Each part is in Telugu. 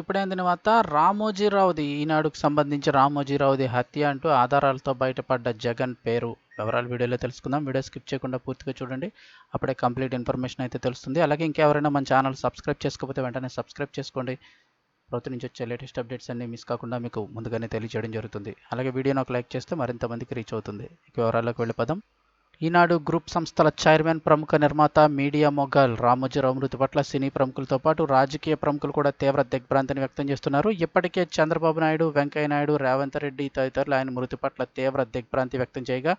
ఇప్పుడే తర్వాత వార్త? రామోజీరావుది ఈనాడుకు సంబంధించి రామోజీరావుది హత్య అంటూ ఆధారాలతో బయటపడ్డ జగన్ పేరు. వివరాలు వీడియోలో తెలుసుకుందాం. వీడియో స్కిప్ చేయకుండా పూర్తిగా చూడండి. అప్పుడే కంప్లీట్ ఇన్ఫర్మేషన్ అయితే తెలుస్తుంది. అలాగే ఇంకెవరైనా మన ఛానల్ సబ్స్క్రైబ్ చేసుకోకపోతే వెంటనే సబ్స్క్రైబ్ చేసుకోండి. ప్రభుత్వం నుంచి వచ్చే లేటెస్ట్ అప్డేట్స్ అన్ని మిస్ కాకుండా మీకు ముందుగానే తెలియజేయడం జరుగుతుంది. అలాగే వీడియోని ఒక లైక్ చేస్తే మరింత మందికి రీచ్ అవుతుంది. ఇక వివరాల్లోకి వెళ్ళిపోదాం. ఈనాడు గ్రూప్ సంస్థల చైర్మన్ ప్రముఖ నిర్మాత మీడియా మొగ్గల్ రామోజీరావు మృతి పట్ల సినీ ప్రముఖులతో పాటు రాజకీయ ప్రముఖులు కూడా తీవ్ర దిగ్భ్రాంతిని వ్యక్తం చేస్తున్నారు. ఇప్పటికే చంద్రబాబు నాయుడు వెంకయ్య నాయుడు రేవంత్ రెడ్డి తదితరులు ఆయన మృతి పట్ల తీవ్ర దిగ్భ్రాంతి వ్యక్తం చేయగా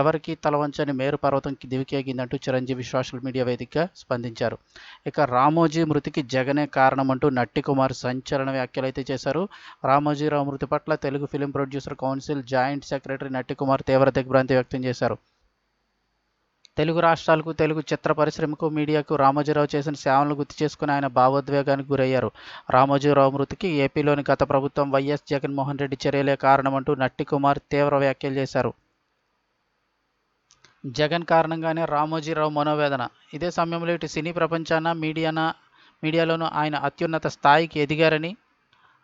ఎవరికి తలవంచని మేరు పర్వతం దివికేగిందంటూ చిరంజీవి సోషల్ మీడియా వేదికగా స్పందించారు. ఇక రామోజీ మృతికి జగనే కారణమంటూ నట్టి కుమార్ సంచలన వ్యాఖ్యలు అయితే చేశారు. రామోజీరావు మృతి పట్ల Telugu film producer council joint secretary Natti Kumar తీవ్ర దిగ్భ్రాంతి వ్యక్తం చేశారు. తెలుగు రాష్ట్రాలకు తెలుగు చిత్ర పరిశ్రమకు మీడియాకు రామోజీరావు చేసిన సేవలను గుర్తు చేసుకుని ఆయన భావోద్వేగానికి గురయ్యారు. రామోజీరావు మృతికి ఏపీలోని గత ప్రభుత్వం వైఎస్ జగన్మోహన్ రెడ్డి చర్యలే కారణమంటూ నట్టి కుమార్ తీవ్ర వ్యాఖ్యలు చేశారు. జగన్ కారణంగానే రామోజీరావు మనోవేదన. ఇదే సమయంలో ఇటు సినీ ప్రపంచాన మీడియాన మీడియాలోనూ ఆయన అత్యున్నత స్థాయికి ఎదిగారని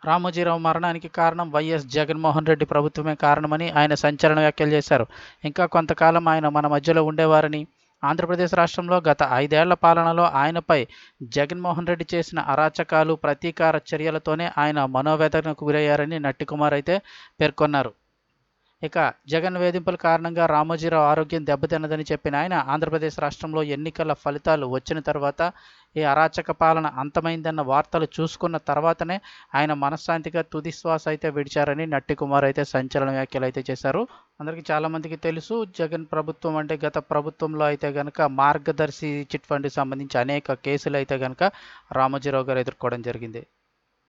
రామోజీరావు మరణానికి కారణం వైఎస్ జగన్మోహన్ రెడ్డి ప్రభుత్వమే కారణమని ఆయన సంచలన వ్యాఖ్యలు చేశారు. ఇంకా కొంతకాలం ఆయన మన మధ్యలో ఉండేవారని ఆంధ్రప్రదేశ్ రాష్ట్రంలో గత ఐదేళ్ళ పాలనలో ఆయనపై జగన్మోహన్ రెడ్డి చేసిన అరాచకాలు ప్రతీకార చర్యలతోనే ఆయన మనోవేదనకు గురయ్యారని నట్టి కుమార్ అయితే పేర్కొన్నారు. ఇక జగన్ వేధింపుల కారణంగా రామోజీరావు ఆరోగ్యం దెబ్బతిన్నదని చెప్పిన ఆయన ఆంధ్రప్రదేశ్ రాష్ట్రంలో ఎన్నికల ఫలితాలు వచ్చిన తర్వాత ఈ అరాచక పాలన అంతమైందన్న వార్తలు చూసుకున్న తర్వాతనే ఆయన మనశ్శాంతిగా తుదిశ్వాస అయితే విడిచారని నట్టి కుమార్ అయితే సంచలన వ్యాఖ్యలు అయితే చేశారు. అందరికీ చాలామందికి తెలుసు జగన్ ప్రభుత్వం అంటే గత ప్రభుత్వంలో అయితే కనుక మార్గదర్శి చిట్ ఫండ్కి సంబంధించి అనేక కేసులు అయితే కనుక రామోజీరావు గారు ఎదుర్కోవడం జరిగింది.